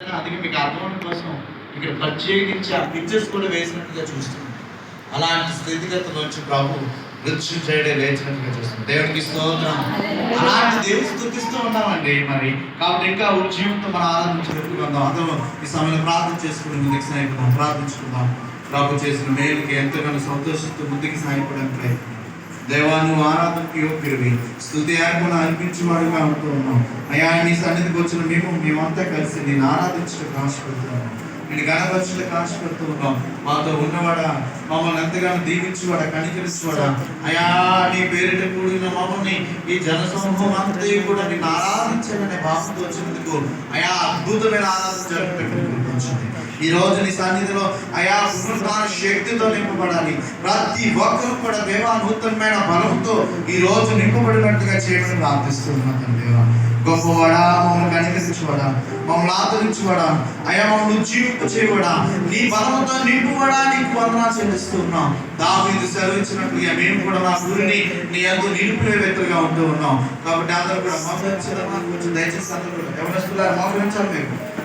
అందుకే మీకు అర్థం కోసం ఇక్కడ ప్రత్యేకించి ఆ పిక్చర్స్ కూడా వేసినట్టుగా చూస్తున్నాం. అలాంటి స్థితిగతులు వచ్చి ప్రభు మృత్యు చేయడే లేచినట్టుగా చూస్తున్నాం. దేవునికి స్తోత్రం. అలాంటి దేవుని స్థుతిస్తూ ఉన్నామండి మరి. కాబట్టి ఇంకా జీవంతో మన ఆరాధించినట్టుగా ఉందాం. అందరం ఈ సమయంలో ప్రార్థన చేసుకుని ముందుకు సాయపడదాం ప్రార్థించుకుందాం. ప్రభు చేసిన మేలుకి ఎంతగానో సంతోషిస్తూ ముందుకు సాయపడడానికి ప్రయత్నం దేవాన్ని నువ్వు ఆరాధనకి యోగ్యుడివి స్థుతి అర్పణ అర్పించేవాడుగా ఉంటూ ఉన్నాం అయ్యా నీ సన్నిధికి వచ్చిన మేము మేమంతా కలిసి నేను ఆరాధించడానికి ఆశపడుతున్నాం నేను గణపరచడానికి ఆశపడుతూ ఉన్నాం మాతో ఉన్నవాడా? మమ్మల్ని ఎంతగానో దీవించువాడా? కనికరిస్తువాడా? అయా నీ పేరిట కూడిన మమ్మల్ని ఈ జన సమూహం అంతా కూడా నిన్ను ఆరాధించాలనే భావంతో వచ్చినందుకు అయా అద్భుతమైన ఆరాధన జరుపుకుంటుంది ఈ రోజు నీ సన్నిధిలో అయా పునరుద్ధాన శక్తితో నింపబడాలి. ప్రతి ఒక్కరు కూడా దేవా నూతనమైన బలంతో ఈ రోజు నింపబడినట్టుగా చేయడం ప్రార్థిస్తున్నాను తండ్రి దేవా. గొప్పవాడా మమ్మల్ని కనికరించువాడా మమ్మల్ని ఆదరించువాడా అయా మమ్మల్ని జీవింప చేయవాడా నీ బలంతో నింపువాడా నీకు వందనా చెల్లిస్తున్నాం. దావీదు సెలవించినట్లుగా మేము కూడా నా గురిని నీ అందు నిలుపునే వ్యక్తులుగా ఉంటూ ఉన్నాం. కాబట్టి అందరూ కూడా మోకరించాలి? కొంచెం దయచేసి అందరూ కూడా ఎవరిస్తున్నారు? మోకరించాలి మేము